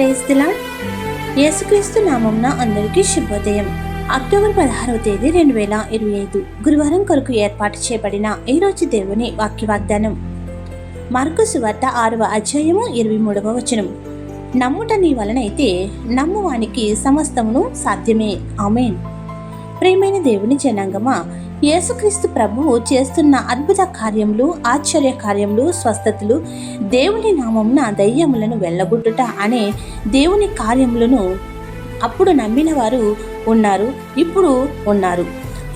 ప్రేస్తులా. యేసుక్రీస్తు నామంన అందరికీ శుభోదయం. అక్టోబర్ పదహారవ తేదీ రెండు వేల ఇరవై ఐదు గురువారం కొరకు ఏర్పాటు చేయబడిన ఈ రోజు దేవుని వాక్య వాగ్దానం మార్కు సువార్త ఆరవ అధ్యాయము ఇరవై మూడవ వచనం. నమ్ముట నీ వలనైతే నమ్మువానికి సమస్తమును సాధ్యమే. ఆమెన్. ప్రేమైన దేవుని జనాంగమా యేసుక్రీస్తు ప్రభువు చేస్తున్న అద్భుత కార్యములు ఆశ్చర్య కార్యములు స్వస్థతలు దేవుని నామమున దయ్యములను వెళ్ళగొట్టుట అనే దేవుని కార్యములను అప్పుడు నమ్మిన వారు ఉన్నారు ఇప్పుడు ఉన్నారు.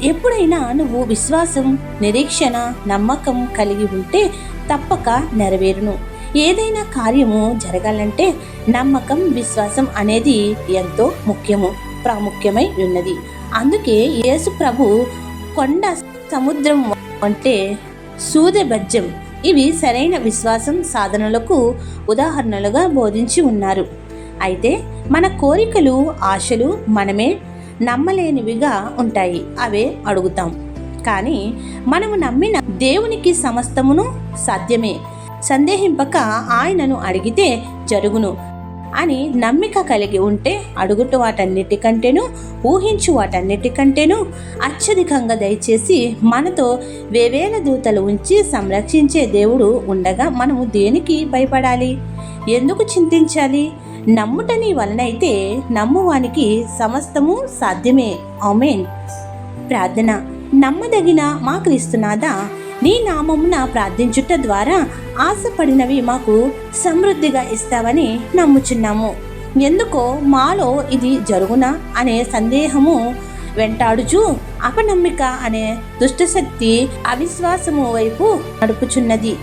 ఎప్పుడైనా నువ్వు విశ్వాసం నిరీక్షణ నమ్మకం కలిగి ఉంటే తప్పక నెరవేరును. ఏదైనా కార్యము జరగాలంటే నమ్మకం విశ్వాసం అనేది ఎంతో ముఖ్యము ప్రాముఖ్యమై ఉన్నది. అందుకే యేసు ప్రభు కొండ సముద్రం అంటే సూదె ఇవి సరైన విశ్వాసం సాధనలకు ఉదాహరణలుగా బోధించి ఉన్నారు. అయితే మన కోరికలు ఆశలు మనమే నమ్మలేనివిగా ఉంటాయి. అవే అడుగుతాం. కానీ మనము నమ్మిన దేవునికి సమస్తమును సాధ్యమే. సందేహింపక ఆయనను అడిగితే జరుగును. అని నమ్మిక కలిగి ఉంటే అడుగుట వాటన్నిటికంటేను ఊహించు వాటన్నిటికంటేను అత్యధికంగా దయచేసి మనతో వేవేల దూతలు ఉంచి సంరక్షించే దేవుడు ఉండగా మనము దేనికి భయపడాలి? ఎందుకు చింతించాలి? నమ్ముట నీ వలనైతే నమ్మువానికి సమస్తము సాధ్యమే. ఆమెన్. ప్రార్థన. నమ్మదగిన మా క్రీస్తునాథ నీ నామమున ప్రార్థించుట ద్వారా ఆశపడినవి మాకు సమృద్ధిగా ఇస్తావని నమ్ముచున్నాము. ఎందుకో మాలో ఇది జరుగునా అనే సందేహము వెంటాడుచు అపనమ్మిక అనే దుష్టశక్తి అవిశ్వాసము వైపు నడుపుచున్నది.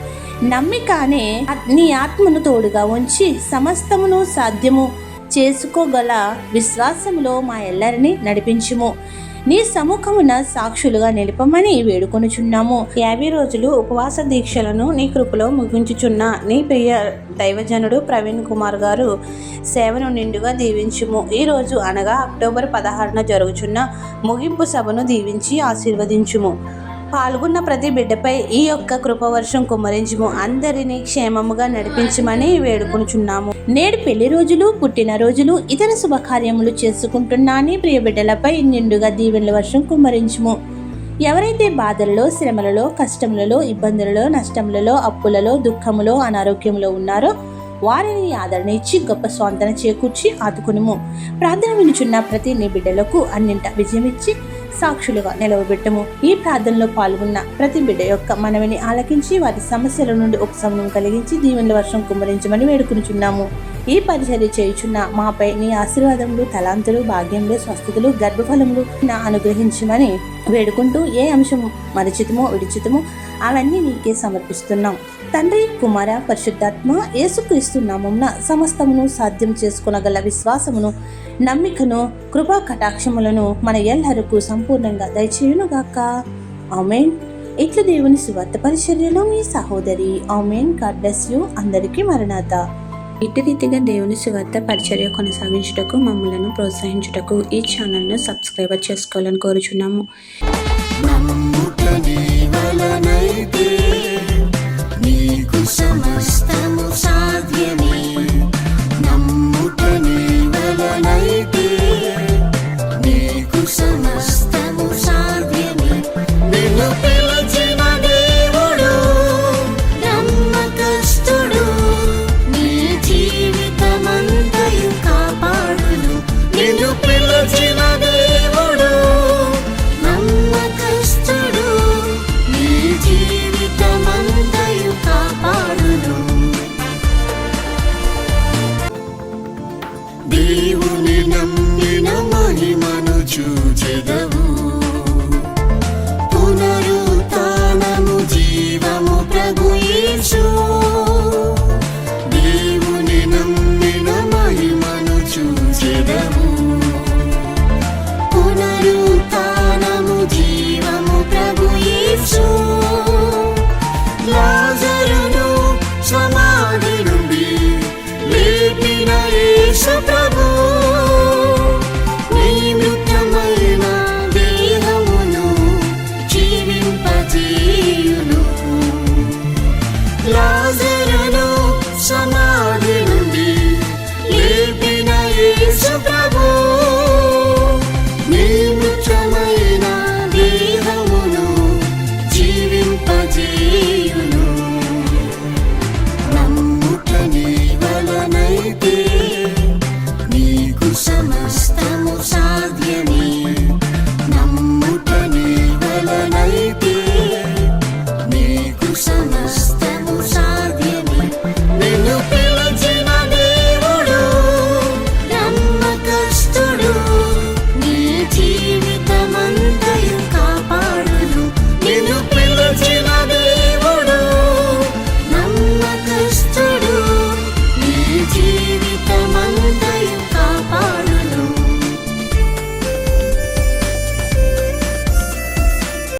నమ్మిక అనే నీ ఆత్మను తోడుగా ఉంచి సమస్తమును సాధ్యము చేసుకోగల విశ్వాసములో మా ఎల్లరిని నడిపించుము. నీ సముఖమున సాక్షులుగా నిలపమని వేడుకొనుచున్నాము. యాభై రోజులు ఉపవాస దీక్షలను నీ కృపలో ముగించుచున్న నీ ప్రియ దైవజనుడు ప్రవీణ్ కుమార్ గారు సేవను నిండుగా దీవించుము. ఈ రోజు అనగా అక్టోబర్ పదహారున జరుగుచున్న ముగింపు సభను దీవించి ఆశీర్వదించుము. పాల్గొన్న ప్రతి బిడ్డపై ఈ యొక్క కృపవర్షం కుమ్మరించుము. అందరినీ క్షేమముగా నడిపించమని వేడుకొనుచున్నాము. నేడు పెళ్ళి రోజులు పుట్టినరోజులు ఇతర శుభకార్యములు చేసుకుంటున్నాని ప్రియ బిడ్డలపై నిండుగా దీవెనల వర్షం కుమ్మరించుము. ఎవరైతే బాధలలో శ్రమలలో కష్టములలో ఇబ్బందులలో నష్టములలో అప్పులలో దుఃఖములో అనారోగ్యములో ఉన్నారో వారిని ఆదరణ ఇచ్చి గొప్ప స్వాంతన చేకూర్చి ఆదుకునుము. ప్రార్థన వినుచున్న ప్రతి నీ బిడ్డలకు అన్నింట విజయం ఇచ్చి సాక్షులుగా నిలవబెట్టము. ఈ ప్రార్థనలో పాల్గొన్న ప్రతి బిడ్డ యొక్క మనవిని ఆలకించి వారి సమస్యల నుండి ఉపశమనం కలిగించి దీవెనల వర్షం కుమ్మరించమని వేడుకునుచున్నాము. ఈ పరిచర్య చేయుచున్న మాపై నీ ఆశీర్వాదములు తలాంతులు భాగ్యములు స్వస్థతలు గర్భఫలములు నా అనుగ్రహించమని వేడుకుంటూ ఏ అంశం మరిచితమో విడిచితమో అవన్నీ నీకే సమర్పిస్తున్నాం. తండ్రి కుమార పరిశుద్ధాత్మ యేసుక్రీస్తు నామమున సమస్తమును సాధ్యం చేసుకునగల విశ్వాసమును నమ్మికను కృపా కటాక్షములను మన ఎల్లరకు సంపూర్ణంగా దయచేయునుగాక. ఆమెన్. ఇట్లు దేవుని సువార్త పరిచర్యలో మీ సహోదరి ఆమెన్. God bless you. అందరికీ మరణాత. ఇటు రీతిగా దేవుని సువార్త పరిచర్య కొనసాగించుటకు మమ్మలను ప్రోత్సహించుటకు ఈ ఛానల్ను సబ్స్క్రైబర్ చేసుకోవాలని కోరుచున్నాము. to the